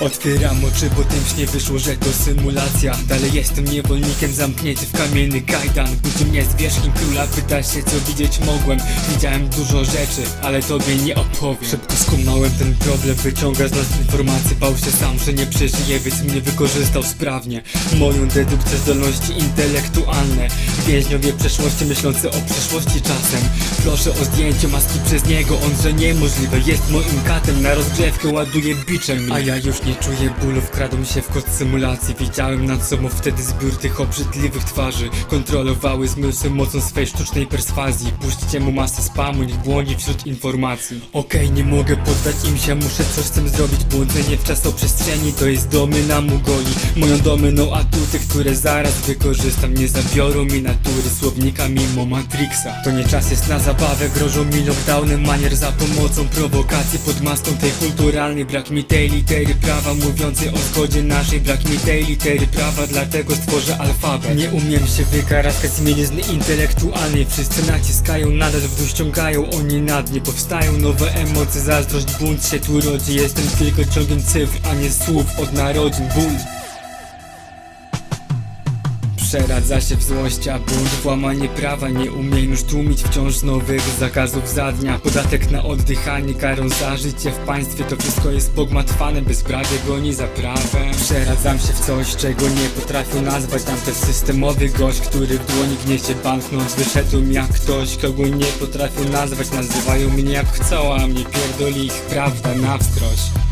Otwieram oczy, bo śnie wyszło, że to symulacja. Dalej jestem niewolnikiem zamknięty w kamienny kajdan. Budzi mnie z wierzchni króla, pyta się co widzieć mogłem. Widziałem dużo rzeczy, ale tobie nie opowiem. Szybko skumałem ten problem, wyciąga z nas informacje. Bał się sam, że nie przeżyje, więc mnie wykorzystał sprawnie. Moją dedukcję zdolności intelektualne. Więźniowie przeszłości myślący o przyszłości czasem. Proszę o zdjęcie maski przez niego, on że niemożliwe. Jest moim katem, na rozgrzewkę ładuje biczem. A ja już nie czuję bólu, wkradł się w kod symulacji. Widziałem nad sobą wtedy zbiór tych obrzydliwych twarzy. Kontrolowały zmysły mocą swej sztucznej perswazji. Puśćcie mu masę spamu, niech błądzi wśród informacji. Okej, nie mogę poddać im się, muszę coś z tym zrobić. Błądzenie w czasoprzestrzeni to jest domena Mugoli. Moją domeną atuty, które zaraz wykorzystam. Nie zabiorą mi natury słownika mimo Matrixa. To nie czas jest na zabawę, grożą mi lockdownem manier Za pomocą prowokacji pod maską tej kulturalnej. Brak mi tej litery prawa mówiącej o zgodzie naszej. Brak mi tej litery prawa, dlatego stworzę alfabet. Nie umiem się wykaraskać z mielizny intelektualnej Wszyscy naciskają, nadal w dół ściągają Oni na dnie powstają nowe emocje Zazdrość, bunt się tu rodzi. Jestem tylko ciągiem cyfr, a nie słów od narodzin. Ból Przeradza się w złość, a bunt, włamanie prawa Nie umie już tłumić wciąż nowych zakazów za dnia. Podatek na oddychanie, karą za życie w państwie To wszystko jest pogmatwane, bezprawie goni za prawem Przeradzam się w coś, czego nie potrafię nazwać Tam też systemowy gość, który w dłoni gniesie banknot Wyszedłem jak ktoś, kogo nie potrafię nazwać Nazywają mnie jak chcą, a mnie pierdoli ich prawda na wskroś